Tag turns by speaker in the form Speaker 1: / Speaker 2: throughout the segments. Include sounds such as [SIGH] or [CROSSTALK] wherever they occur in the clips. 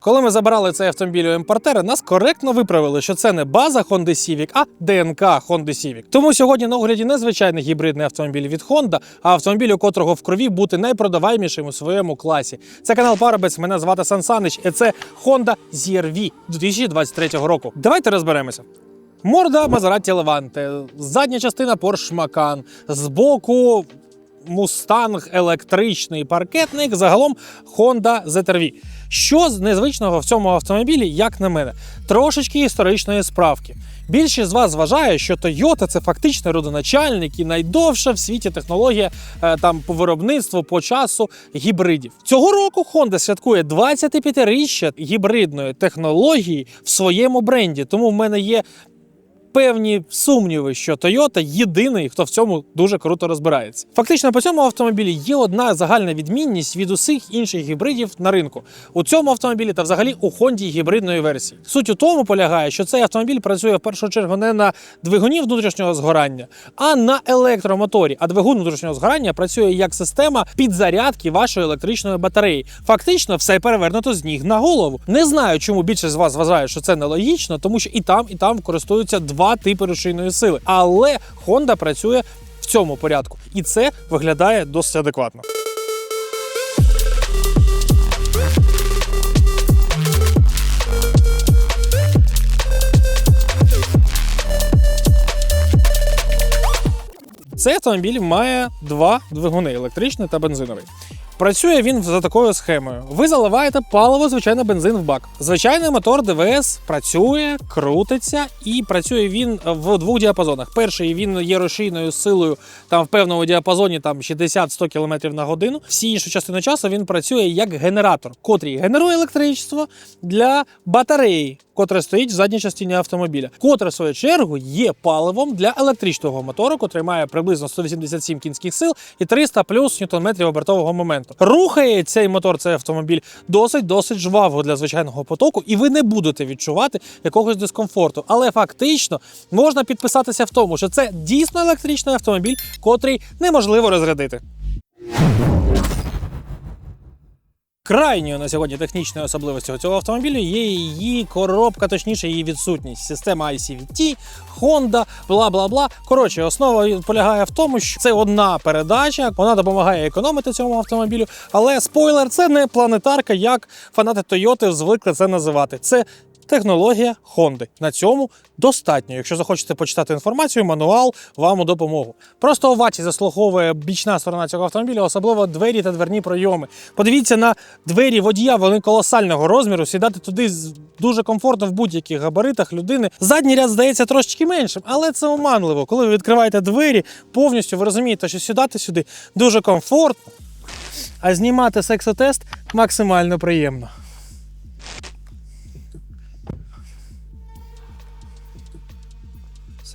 Speaker 1: Коли ми забирали цей автомобіль у імпортера, нас коректно виправили, що це не база Honda Civic, а ДНК Honda Civic. Тому сьогодні на огляді не звичайний гібридний автомобіль від Honda, а автомобіль, у котрого в крові бути найпродаваймішим у своєму класі. Це канал Парабець. Мене звати Сан Санич, і це Honda ZR-V 2023 року. Давайте розберемося. Морда Maserati Levante, задня частина Porsche Macan, збоку Мустанг електричний паркетник, загалом Honda ZR-V. Що з незвичного в цьому автомобілі, як на мене, трошечки історичної справки. Більшість з вас вважає, що Toyota це фактично родоначальник і найдовша в світі технологія е, там по виробництву по часу гібридів. Цього року Honda святкує 25-річчя гібридної технології в своєму бренді. Тому в мене є певні сумніви, що Toyota єдиний, хто в цьому дуже круто розбирається. Фактично, по цьому автомобілі є одна загальна відмінність від усіх інших гібридів на ринку. У цьому автомобілі та взагалі у Honda гібридної версії. Суть у тому полягає, що цей автомобіль працює в першу чергу не на двигуні внутрішнього згорання, а на електромоторі. А двигун внутрішнього згорання працює як система підзарядки вашої електричної батареї. Фактично, все перевернуто з ніг на голову. Не знаю, чому більшість з вас вважає, що це нелогічно, тому що і там, і там користуються два типи рушійної сили. Але Honda працює в цьому порядку, і це виглядає досить адекватно. Цей автомобіль має два двигуни електричний та бензиновий. Працює він за такою схемою. Ви заливаєте паливо, звичайно, бензин в бак. Звичайний мотор ДВС працює, крутиться і працює він в двох діапазонах. Перший він є рушійною силою там в певному діапазоні там 60-100 км на годину. Всі іншу частину часу він працює як генератор, котрий генерує електричество для батареї, котре стоїть в задній частині автомобіля, котре в свою чергу є паливом для електричного мотору, котрий має приблизно 187 кінських сил і 300 плюс ньютон-метрів обертового моменту. Рухає цей мотор, цей автомобіль досить досить жваво для звичайного потоку, і ви не будете відчувати якогось дискомфорту. Але фактично можна підписатися в тому, що це дійсно електричний автомобіль, котрий неможливо розрядити. Крайньою на сьогодні технічною особливістю цього автомобілю є її коробка, точніше її відсутність. Система ICVT, Honda, бла бла бла. Коротше, основа полягає в тому, що це одна передача, вона допомагає економити цьому автомобілю. Але спойлер, це не планетарка, як фанати Toyota звикли це називати. Це технологія Honda. На цьому достатньо. Якщо захочете почитати інформацію, мануал вам у допомогу. Просто овації заслуговує бічна сторона цього автомобіля, особливо двері та дверні пройоми. Подивіться на двері водія, вони колосального розміру. Сідати туди дуже комфортно в будь-яких габаритах людини. Задній ряд здається трошечки меншим, але це оманливо. Коли ви відкриваєте двері, повністю ви розумієте, що сідати сюди дуже комфортно, а знімати сексотест максимально приємно.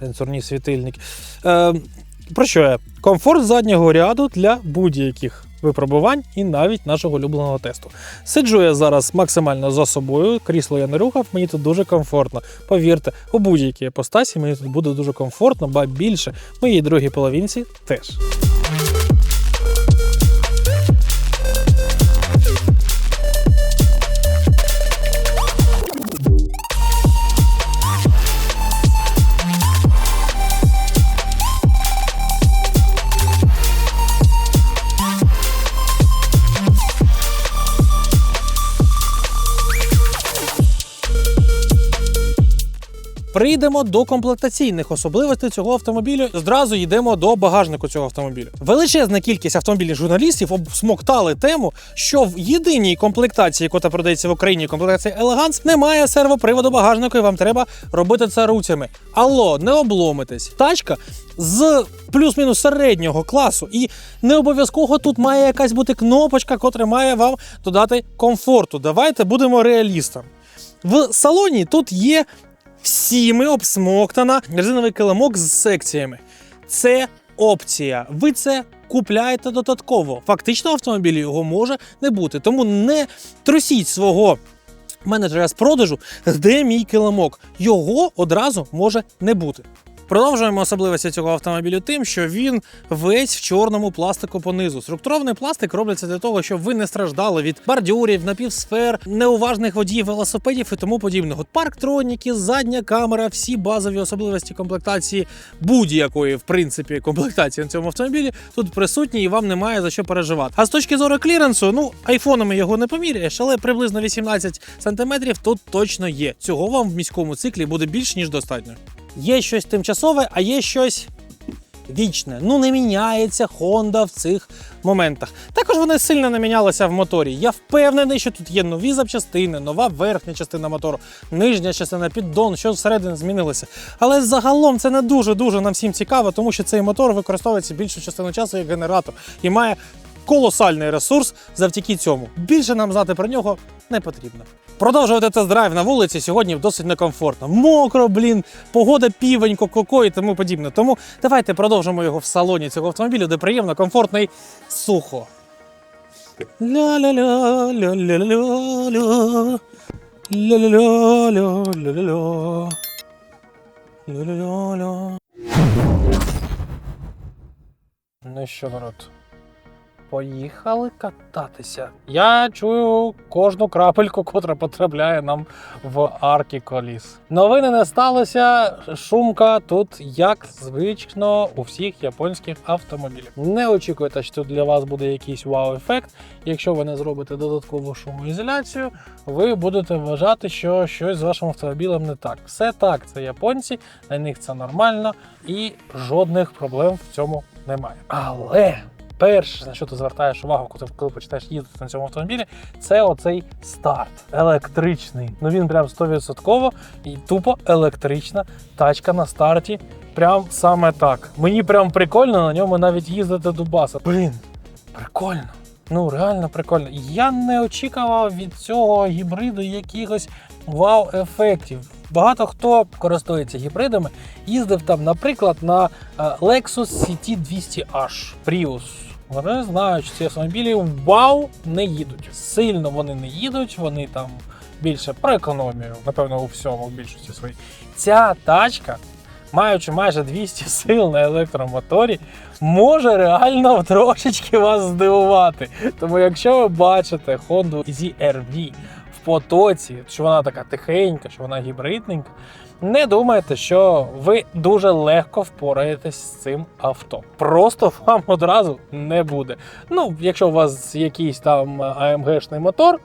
Speaker 1: Сенсорні світильники. Е, про що я? Комфорт заднього ряду для будь-яких випробувань і навіть нашого улюбленого тесту. Сиджу я зараз максимально за собою, крісло я не рухав, мені тут дуже комфортно. Повірте, у будь-якій епостасі мені тут буде дуже комфортно, ба більше моїй другій половинці теж. Прийдемо до комплектаційних особливостей цього автомобілю. Зразу йдемо до багажнику цього автомобіля. Величезна кількість автомобільних журналістів обсмоктали тему, що в єдиній комплектації, яка продається в Україні, комплектації Elegance, немає сервоприводу багажнику, і вам треба робити це руцями. Алло, не обломитесь. Тачка з плюс-мінус середнього класу, і не обов'язково тут має якась бути кнопочка, котра має вам додати комфорту. Давайте будемо реалістами. В салоні тут є всіми обсмоктана резиновий килимок з секціями. Це опція. Ви це купляєте додатково. Фактично, в автомобілі його може не бути. Тому не трусіть свого. Менеджера з продажу, де мій килимок, його одразу може не бути. Продовжуємо особливості цього автомобілю тим, що він весь в чорному пластику понизу. Структурований пластик робиться для того, щоб ви не страждали від бордюрів, напівсфер, неуважних водіїв велосипедів і тому подібного. Парктроніки, задня камера, всі базові особливості комплектації будь-якої, в принципі, комплектації на цьому автомобілі тут присутні і вам немає за що переживати. А з точки зору кліренсу, ну айфонами його не поміряєш, але приблизно 18 сантиметрів тут точно є. Цього вам в міському циклі буде більш ніж достатньо. Є щось тимчасове, а є щось вічне. Ну не міняється Honda в цих моментах. Також вони сильно не мінялися в моторі. Я впевнений, що тут є нові запчастини, нова верхня частина мотору, нижня частина, піддон, що всередині змінилося. Але загалом це не дуже дуже нам всім цікаво, тому що цей мотор використовується більшу частину часу як генератор і має колосальний ресурс завдяки цьому. Більше нам знати про нього не потрібно. Продовжувати тест-драйв на вулиці сьогодні досить некомфортно. Мокро, блін, погода півенько, коко і тому подібне. Тому давайте продовжимо його в салоні цього автомобілю, де приємно, комфортно і сухо. Ля-ля-ля, ля-ля-ля-ля. Ля-ля-ля-ля-ля-ля-ля. Ля-ля-ля-ля. Ну що, народ? Поїхали кататися. Я чую кожну крапельку, котра потрапляє нам в арки коліс. Новини не сталося. Шумка тут, як звично, у всіх японських автомобілів. Не очікуйте, що тут для вас буде якийсь вау-ефект. Якщо ви не зробите додаткову шумоізоляцію, ви будете вважати, що щось з вашим автомобілем не так. Все так, це японці, на них це нормально і жодних проблем в цьому немає. Але перше, на що ти звертаєш увагу, коли, коли починаєш їздити на цьому автомобілі, це оцей старт електричний. Ну він прям 100% і тупо електрична тачка на старті. Прям саме так. Мені прям прикольно на ньому навіть їздити до баса. Блін, прикольно. Ну, реально прикольно. Я не очікував від цього гібриду якихось вау-ефектів. Багато хто користується гібридами, їздив там, наприклад, на е, Lexus CT 200H Prius. Вони знають, що ці автомобілі вау не їдуть. Сильно вони не їдуть, вони там більше про економію, напевно, у всьому, в більшості своїй. Ця тачка, маючи майже 200 сил на електромоторі, може реально трошечки вас здивувати. Тому якщо ви бачите Honda ZR-V в потоці, що вона така тихенька, що вона гібридненька, не думайте, що ви дуже легко впораєтесь з цим авто. Просто вам [LAUGHS] одразу не буде. Ну, якщо у вас якийсь там AMG-шний мотор,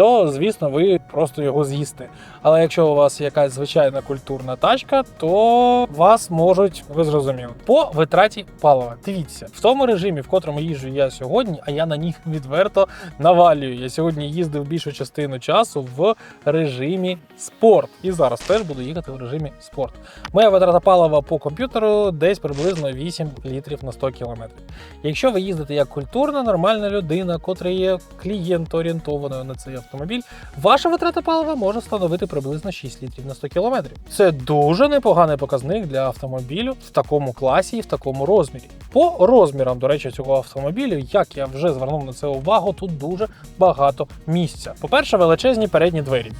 Speaker 1: то звісно ви просто його з'їсте. Але якщо у вас якась звичайна культурна тачка, то вас можуть, ви зрозуміли, по витраті палива. Дивіться, в тому режимі, в котрому їжджу я сьогодні, а я на них відверто навалюю. Я сьогодні їздив більшу частину часу в режимі спорт. І зараз теж буду їхати в режимі спорт. Моя витрата палива по комп'ютеру десь приблизно 8 літрів на 100 кілометрів. Якщо ви їздите як культурна, нормальна людина, котра є клієнт орієнтованою на цей ваша витрата палива може становити приблизно 6 літрів на 100 кілометрів. Це дуже непоганий показник для автомобілю в такому класі і в такому розмірі. По розмірам, до речі, цього автомобілю, як я вже звернув на це увагу, тут дуже багато місця. По-перше, величезні передні двері.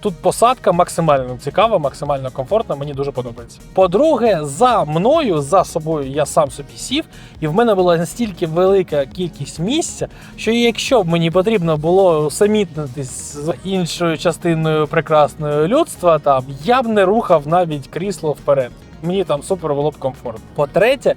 Speaker 1: Тут посадка максимально цікава, максимально комфортна, мені дуже подобається. По-друге, за мною, за собою я сам собі сів, і в мене була настільки велика кількість місця, що якщо б мені потрібно було усамітнитись з іншою частиною прекрасного людства, там я б не рухав навіть крісло вперед. Мені там супер було б комфортно. По-третє,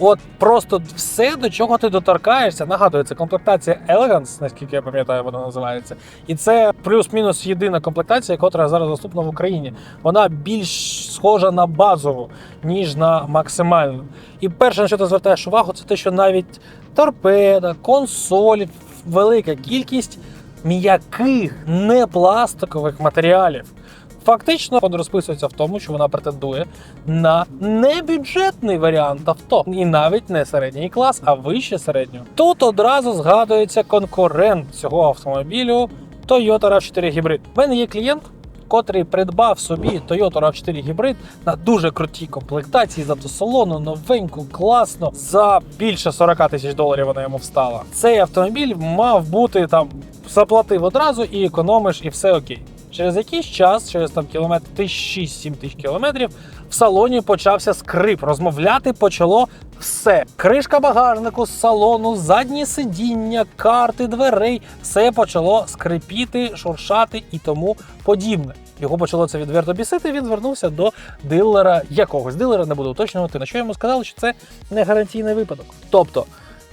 Speaker 1: От просто все, до чого ти доторкаєшся, нагадую, це комплектація Elegance, наскільки я пам'ятаю, вона називається. І це плюс-мінус єдина комплектація, яка зараз доступна в Україні. Вона більш схожа на базову, ніж на максимальну. І перше, на що ти звертаєш увагу, це те, що навіть торпеда, консоль, велика кількість м'яких, не пластикових матеріалів. Фактично, він розписується в тому, що вона претендує на небюджетний варіант авто, і навіть не середній клас, а вище середнього. Тут одразу згадується конкурент цього автомобілю Toyota RAV4 Hybrid. У мене є клієнт, котрий придбав собі Toyota RAV4 Hybrid на дуже крутій комплектації з автосалону, новеньку, класно. За більше 40 тисяч доларів вона йому встала. Цей автомобіль мав бути там заплатив одразу і економиш, і все окей. Через якийсь час, через там кілометр 6-7 тисяч кілометрів, в салоні почався скрип. Розмовляти почало все. Кришка багажнику з салону, задні сидіння, карти дверей, все почало скрипіти, шуршати і тому подібне. Його почало це відверто бісити. Він звернувся до дилера якогось дилера, не буду уточнювати. На що йому сказали, що це не гарантійний випадок. Тобто.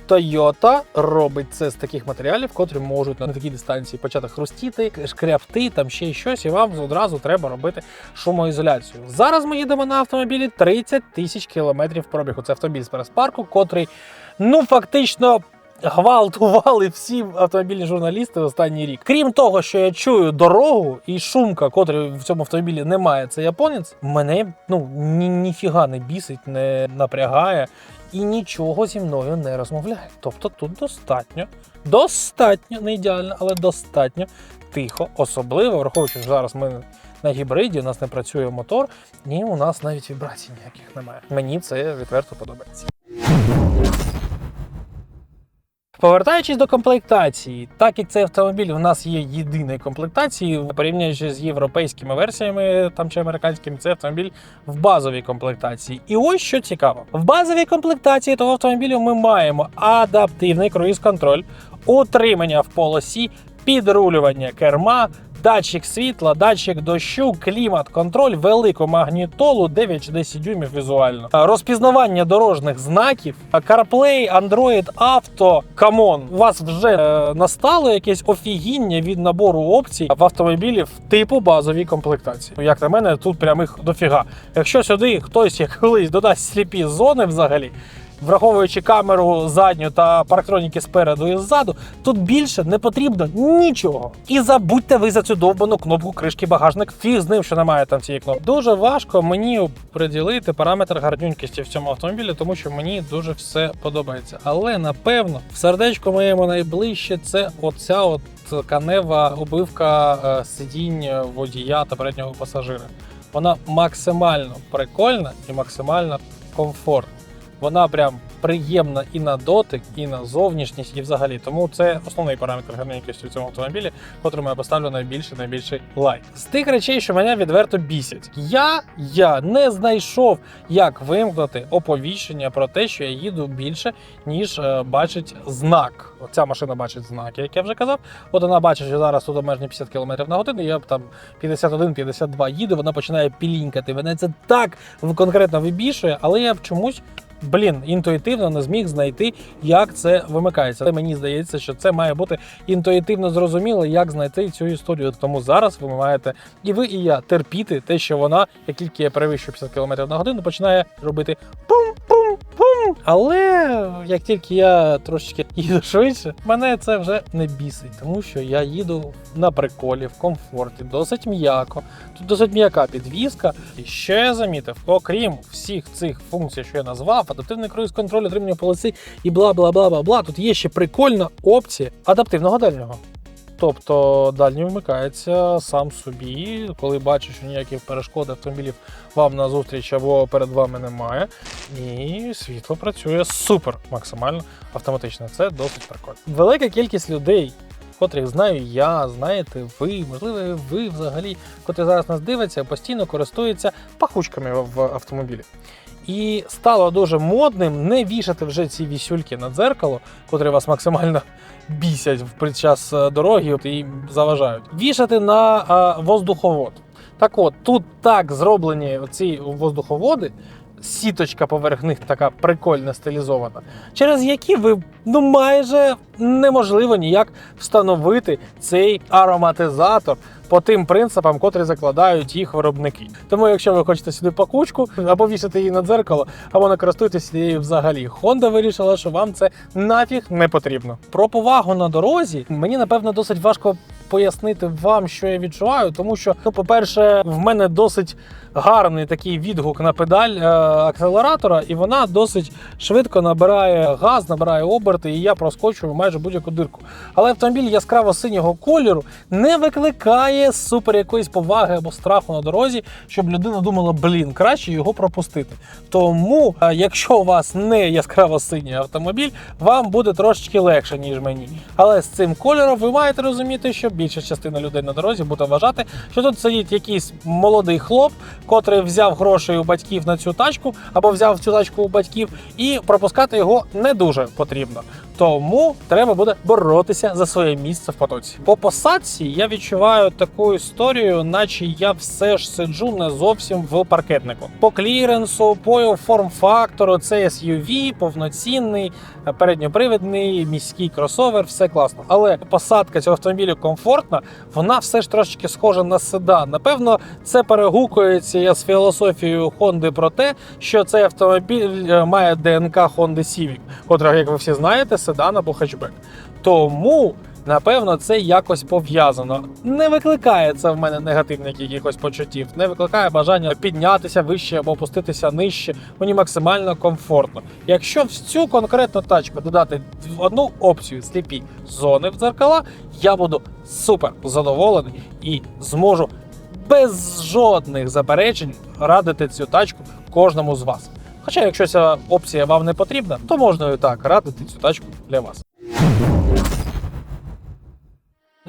Speaker 1: Toyota робить це з таких матеріалів, котрі можуть на такій дистанції почати хрустіти, шкряпти, там ще щось, і вам одразу треба робити шумоізоляцію. Зараз ми їдемо на автомобілі 30 тисяч кілометрів пробігу. Це автомобіль з прес-парку, котрий ну фактично. Гвалтували всі автомобільні журналісти останній рік. Крім того, що я чую дорогу і шумка, котрої в цьому автомобілі немає, це японець. Мене ну ні, ніфіга не бісить, не напрягає і нічого зі мною не розмовляє. Тобто тут достатньо, достатньо, не ідеально, але достатньо тихо, особливо враховуючи, що зараз ми на гібриді, у нас не працює мотор, і у нас навіть вібрацій ніяких немає. Мені це відверто подобається. Повертаючись до комплектації, так як цей автомобіль у нас є єдиною комплектацією, порівнюючи з європейськими версіями там чи американськими, це автомобіль в базовій комплектації. І ось що цікаво: в базовій комплектації того автомобілю ми маємо адаптивний круїз-контроль, утримання в полосі, підрулювання керма. Датчик світла, датчик дощу, клімат, контроль, велику магнітолу, 9 чи 10 дюймів візуально, розпізнавання дорожніх знаків, CarPlay, Android Auto. Камон, у вас вже е, настало якесь офігіння від набору опцій в автомобілів типу базовій комплектації. Як на мене, тут прямих дофіга. Якщо сюди хтось як колись додасть сліпі зони взагалі. Враховуючи камеру задню та парктроніки спереду і ззаду, тут більше не потрібно нічого. І забудьте ви за цю довбану кнопку кришки багажник. Фіг з ним, що немає там цієї кнопки. Дуже важко мені приділити параметр гарнюнькості в цьому автомобілі, тому що мені дуже все подобається. Але напевно, в сердечку моєму найближче це оця от канева обивка е, сидінь водія та переднього пасажира. Вона максимально прикольна і максимально комфортна. Вона прям приємна і на дотик, і на зовнішність, і взагалі. Тому це основний параметр гарненькості в цьому автомобілі, котрому я поставлю найбільший найбільший лайк. З тих речей, що мене відверто бісять, я, я не знайшов, як вимкнути оповіщення про те, що я їду більше, ніж е, бачить знак. Ця машина бачить знаки, як я вже казав. От вона бачить, що зараз тут обмеження 50 км на годину, я там 51-52 їду, вона починає пілінькати. Мене це так конкретно вибішує, але я чомусь блін, інтуїтивно не зміг знайти, як це вимикається. Але мені здається, що це має бути інтуїтивно зрозуміло, як знайти цю історію. Тому зараз ви маєте і ви, і я терпіти те, що вона, як тільки я перевищую 50 км на годину, починає робити пум-пум-пум. Але як тільки я трошечки [LAUGHS] їду швидше, мене це вже не бісить, тому що я їду на приколі, в комфорті, досить м'яко. Тут досить м'яка підвізка. І що я замітив, окрім всіх цих функцій, що я назвав, адаптивний круїз контроль, отримання полоси і бла бла бла бла бла. Тут є ще прикольна опція адаптивного дальнього. Тобто дальній вмикається сам собі, коли бачиш, що ніяких перешкод автомобілів вам на зустріч або перед вами немає. І світло працює супер максимально автоматично. Це досить прикольно. Велика кількість людей, котрих знаю я, знаєте ви, можливо, ви взагалі, котрі зараз нас дивиться, постійно користуються пахучками в автомобілі. І стало дуже модним не вішати вже ці вісюльки на дзеркало, котрі вас максимально бісять під час е, дороги і заважають. Вішати на воздуховод. Так от, тут так зроблені ці воздуховоди, сіточка поверх них така прикольно стилізована, через які ви ну майже неможливо ніяк встановити цей ароматизатор по тим принципам, котрі закладають їх виробники. Тому, якщо ви хочете сюди пакучку, або вішати її на дзеркало, або не користуйтесь її взагалі. Honda вирішила, що вам це нафіг не потрібно. Про повагу на дорозі мені напевно досить важко пояснити вам, що я відчуваю, тому що, ну, по-перше, в мене досить гарний такий відгук на педаль е, акселератора, і вона досить швидко набирає газ, набирає оберти, і я проскочую майже будь-яку дирку. Але автомобіль яскраво синього кольору не викликає супер якоїсь поваги або страху на дорозі, щоб людина думала, блін, краще його пропустити. Тому, е, якщо у вас не яскраво синій автомобіль, вам буде трошечки легше, ніж мені. Але з цим кольором ви маєте розуміти, що більша частина людей на дорозі буде вважати, що тут сидить якийсь молодий хлоп, котрий взяв гроші у батьків на цю тачку, або взяв цю тачку у батьків, і пропускати його не дуже потрібно. Тому треба буде боротися за своє місце в потоці. По посадці я відчуваю таку історію, наче я все ж сиджу не зовсім в паркетнику. По кліренсу, по форм-фактору, це SUV, повноцінний, передньопривідний, міський кросовер, все класно. Але посадка цього автомобілю комфортна, вона все ж трошки схожа на седан. Напевно, це перегукується з філософією Honda про те, що цей автомобіль е, має ДНК Honda Civic, котра, як ви всі знаєте, седан або хетчбек. Тому. Напевно, це якось пов'язано. Не викликає це в мене негативних якихось почуттів, не викликає бажання піднятися вище або опуститися нижче. Мені максимально комфортно. Якщо в цю конкретну тачку додати одну опцію сліпі зони в дзеркала, я буду супер задоволений і зможу без жодних заперечень радити цю тачку кожному з вас. Хоча, якщо ця опція вам не потрібна, то можна і так радити цю тачку для вас.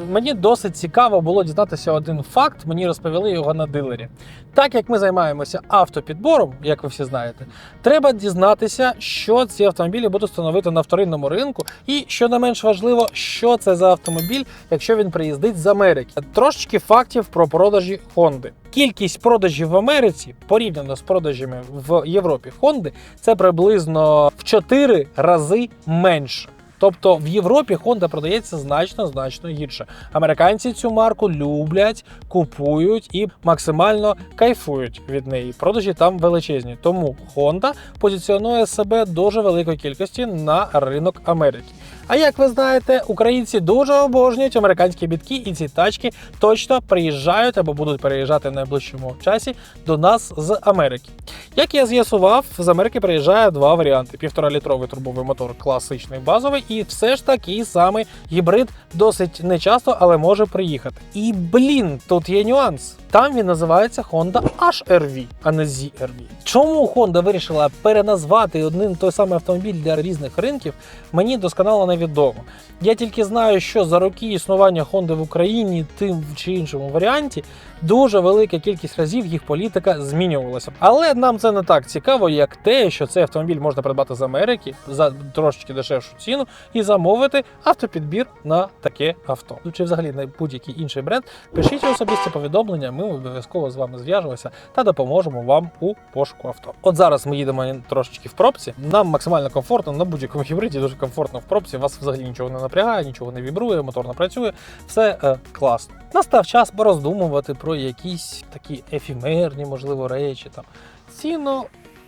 Speaker 1: Мені досить цікаво було дізнатися один факт. Мені розповіли його на дилері. Так як ми займаємося автопідбором, як ви всі знаєте, треба дізнатися, що ці автомобілі будуть становити на вторинному ринку, і що не менш важливо, що це за автомобіль, якщо він приїздить з Америки. Трошечки фактів про продажі Honda. Кількість продажів в Америці порівняно з продажами в Європі Honda, це приблизно в 4 рази менше. Тобто в Європі Honda продається значно значно гірше. Американці цю марку люблять, купують і максимально кайфують від неї. Продажі там величезні. Тому Honda позиціонує себе дуже великої кількості на ринок Америки. А як ви знаєте, українці дуже обожнюють американські бітки, і ці тачки точно приїжджають або будуть переїжджати в найближчому часі до нас з Америки. Як я з'ясував, з Америки приїжджає два варіанти: півторалітровий турбовий мотор, класичний базовий, і все ж такий самий гібрид досить нечасто, але може приїхати. І блін, тут є нюанс. Там він називається Honda HR-V, а не ZR-V. Чому Honda вирішила переназвати один той самий автомобіль для різних ринків, мені досконало невідомо. Я тільки знаю, що за роки існування Honda в Україні тим чи іншому варіанті дуже велика кількість разів їх політика змінювалася. Але нам це не так цікаво, як те, що цей автомобіль можна придбати з Америки за трошечки дешевшу ціну і замовити автопідбір на таке авто. Ну, Чи взагалі на будь-який інший бренд. Пишіть особисті повідомлення, ми обов'язково з вами зв'яжемося та допоможемо вам у пошуку авто. От зараз ми їдемо трошечки в пробці. Нам максимально комфортно на будь-якому гібриді, дуже комфортно в пробці. Вас взагалі нічого не напрягає, нічого не вібрує, мотор не працює. Все е, класно. Настав час пороздумувати про якісь такі ефімерні, можливо, речі там. Ціно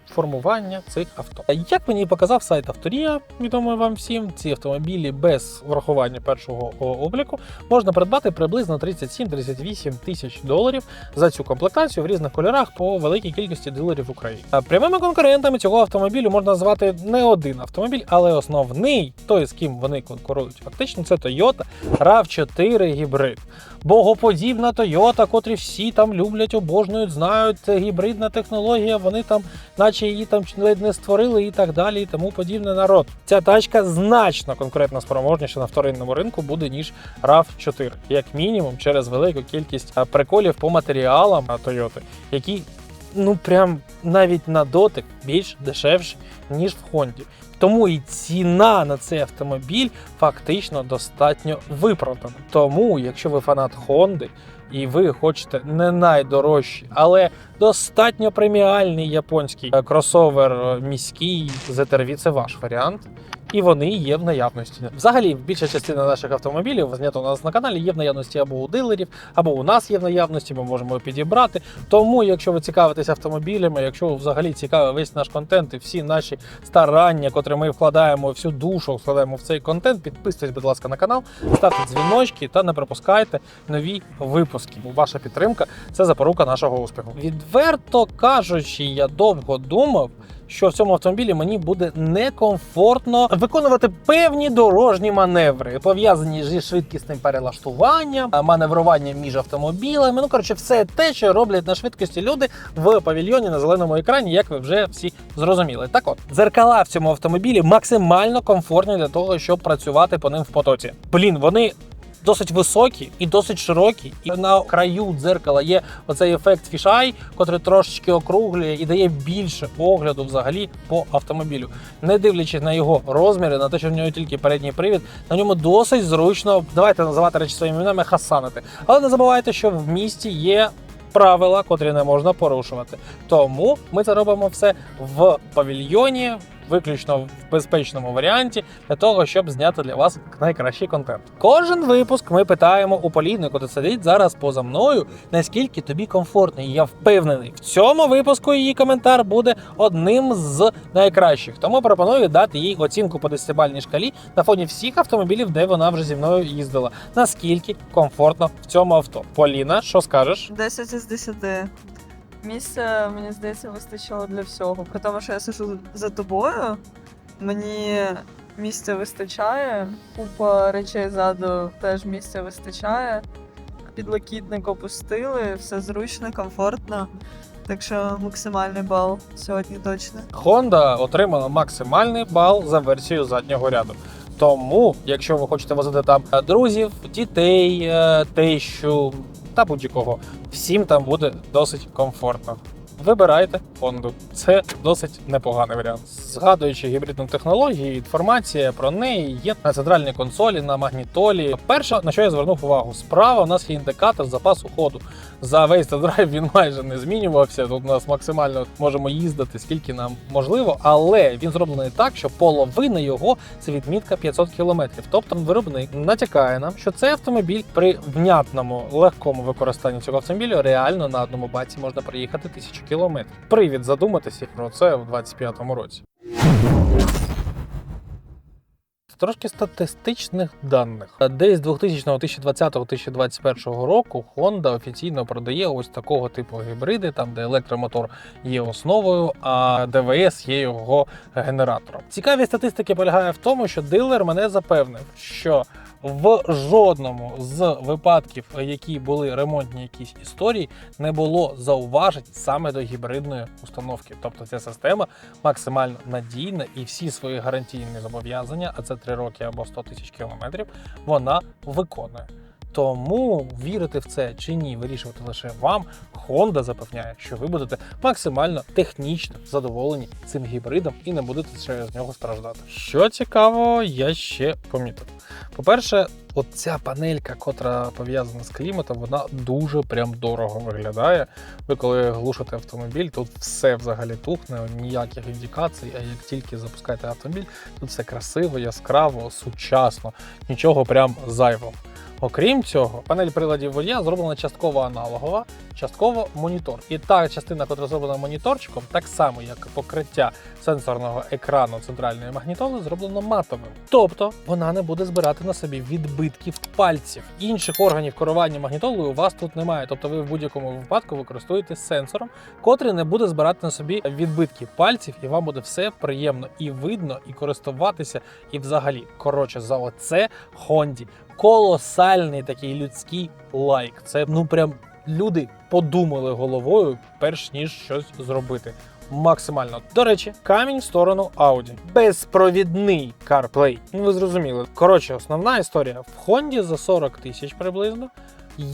Speaker 1: формування цих авто. Як мені показав сайт Авторія, відомий вам всім, ці автомобілі без врахування першого обліку можна придбати приблизно 37-38 тисяч доларів за цю комплектацію в різних кольорах по великій кількості дилерів в Україні. А Прямими конкурентами цього автомобілю можна назвати не один автомобіль, але основний, той з ким вони конкурують, фактично це Toyota RAV4 гібрид. Богоподібна Toyota, котрі всі там люблять, обожнюють, знають, це гібридна технологія, вони там, наче її там ледь не створили і так далі, і тому подібне народ. Ця тачка значно конкурентно спроможніша на вторинному ринку буде, ніж RAV4, як мінімум, через велику кількість приколів по матеріалам Toyota, які ну прям навіть на дотик більш дешевші, ніж в Хонді. Тому і ціна на цей автомобіль фактично достатньо виправдана. Тому, якщо ви фанат Хонди і ви хочете не найдорожчий, але достатньо преміальний японський е, кросовер е, міський ZR-V, це ваш варіант. І вони є в наявності. Взагалі, більша частина наших автомобілів знято у нас на каналі є в наявності або у дилерів, або у нас є в наявності. Ми можемо підібрати. Тому, якщо ви цікавитесь автомобілями, якщо взагалі цікавий весь наш контент і всі наші старання, котрі ми вкладаємо, всю душу вкладаємо в цей контент, підписуйтесь, будь ласка, на канал, ставте дзвіночки та не пропускайте нові випуски. Ваша підтримка це запорука нашого успіху. Відверто кажучи, я довго думав що в цьому автомобілі мені буде некомфортно виконувати певні дорожні маневри, пов'язані зі швидкісним перелаштуванням, а, маневруванням між автомобілями. Ну коротше, все те, що роблять на швидкості люди в павільйоні на зеленому екрані, як ви вже всі зрозуміли. Так от, дзеркала в цьому автомобілі максимально комфортні для того, щоб працювати по ним в потоці. Блін, вони досить високі і досить широкі. І на краю дзеркала є оцей ефект фішай, котрий трошечки округлює і дає більше огляду взагалі по автомобілю. Не дивлячись на його розміри, на те, що в нього тільки передній привід, на ньому досить зручно, давайте називати речі своїми іменами, хасанити. Але не забувайте, що в місті є. Правила, котрі не можна порушувати. Тому ми це робимо все в павільйоні, виключно в безпечному варіанті, для того, щоб зняти для вас найкращий контент. Кожен випуск ми питаємо у Поліни, яка сидить зараз поза мною, наскільки тобі комфортно. І я впевнений, в цьому випуску її коментар буде одним з найкращих. Тому пропоную дати їй оцінку по десятибальній шкалі на фоні всіх автомобілів, де вона вже зі мною їздила. Наскільки комфортно в цьому авто. Поліна, що скажеш?
Speaker 2: 10 із 10. Місця, мені здається, вистачило для всього. При тому, що я сижу за тобою, мені місця вистачає, купа речей ззаду теж місця вистачає. Підлокітник опустили, все зручно, комфортно. Так що максимальний бал сьогодні точно.
Speaker 1: Honda отримала максимальний бал за версією заднього ряду. Тому, якщо ви хочете возити там е, друзів, дітей, е, тещу та будь-якого, всім там буде досить комфортно. Вибирайте Honda. Це досить непоганий варіант. Згадуючи гібридну технологію, інформація про неї є на центральній консолі, на магнітолі. Перше, на що я звернув увагу, справа у нас є індикатор запасу ходу. За весь драйв він майже не змінювався. Тут у нас максимально можемо їздити скільки нам можливо, але він зроблений так, що половина його це відмітка 500 км. Тобто виробник натякає нам, що цей автомобіль при внятному легкому використанні цього автомобіля реально на одному баці можна проїхати тисячу кілометрів. Привід задуматися про це в 25-му році. Трошки статистичних даних. Десь 2000-2020-2021 року Honda офіційно продає ось такого типу гібриди, там де електромотор є основою, а ДВС є його генератором. Цікаві статистики полягає в тому, що дилер мене запевнив, що в жодному з випадків, які були ремонтні якісь історії, не було зауважень саме до гібридної установки. Тобто ця система максимально надійна і всі свої гарантійні зобов'язання, а це 3 роки або 100 тисяч кілометрів, вона виконує. Тому вірити в це чи ні, вирішувати лише вам. Honda запевняє, що ви будете максимально технічно задоволені цим гібридом і не будете через нього страждати. Що цікаво, я ще помітив. По-перше, от ця панелька, котра пов'язана з кліматом, вона дуже прям дорого виглядає. Ви коли глушите автомобіль, тут все взагалі тухне, ніяких індикацій. А як тільки запускаєте автомобіль, тут все красиво, яскраво, сучасно, нічого прям зайвого. Окрім цього, панель приладів водія зроблена частково аналогова, частково монітор. І та частина, яка зроблена моніторчиком, так само як покриття сенсорного екрану центральної магнітоли, зроблено матовим. Тобто вона не буде збирати на собі відбитків пальців. Інших органів керування магнітолою у вас тут немає. Тобто ви в будь-якому випадку використовуєте сенсором, котрий не буде збирати на собі відбитки пальців, і вам буде все приємно і видно, і користуватися, і взагалі. Коротше, за оце Хонді колосальний такий людський лайк. Це ну прям люди подумали головою, перш ніж щось зробити. Максимально. До речі, камінь в сторону Audi. Безпровідний CarPlay. Ну, ви зрозуміли. Коротше, основна історія в Хонді за 40 тисяч приблизно.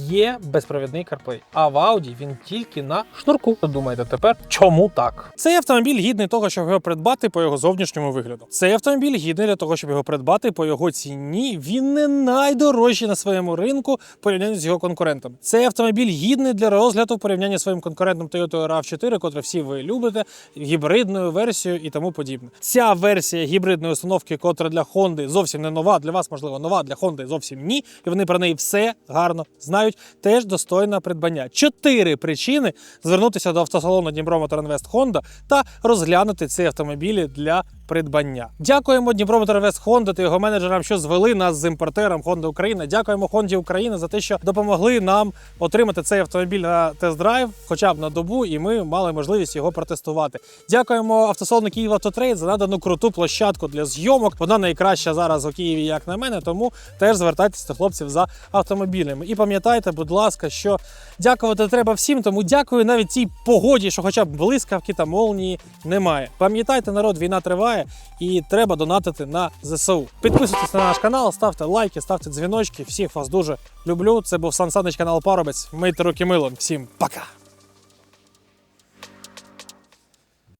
Speaker 1: Є безпровідний CarPlay, а в Audi він тільки на шнурку. Думаєте тепер, чому так? Цей автомобіль гідний того, щоб його придбати по його зовнішньому вигляду. Цей автомобіль гідний для того, щоб його придбати по його ціні. Він не найдорожчий на своєму ринку в порівнянні з його конкурентами. Цей автомобіль гідний для розгляду в порівнянні з своїм конкурентом Toyota RAV4, котре всі ви любите, гібридною версією і тому подібне. Ця версія гібридної установки, котра для Honda зовсім не нова, для вас можливо нова, для Honda зовсім ні. І вони про неї все гарно знають. Знають, теж достойна придбання. Чотири причини звернутися до автосалону Дніпро Моторинвест Honda та розглянути ці автомобілі для придбання. Дякуємо Дніпро Моторинвест Honda та його менеджерам, що звели нас з імпортером Honda Україна. Дякуємо Honda Україна за те, що допомогли нам отримати цей автомобіль на тест-драйв, хоча б на добу, і ми мали можливість його протестувати. Дякуємо автосалону Київ Автотрейд за надану круту площадку для зйомок. Вона найкраща зараз у Києві, як на мене. Тому теж звертайтеся до хлопців за автомобілями. І пам'ятайте, будь ласка, що дякувати треба всім. Тому дякую навіть цій погоді, що хоча б блискавки та молнії немає. Пам'ятайте, народ, війна триває і треба донатити на ЗСУ. Підписуйтесь на наш канал, ставте лайки, ставте дзвіночки. Всіх вас дуже люблю. Це був Сан Санич канал Парубець. Мийте руки милом. Всім пока!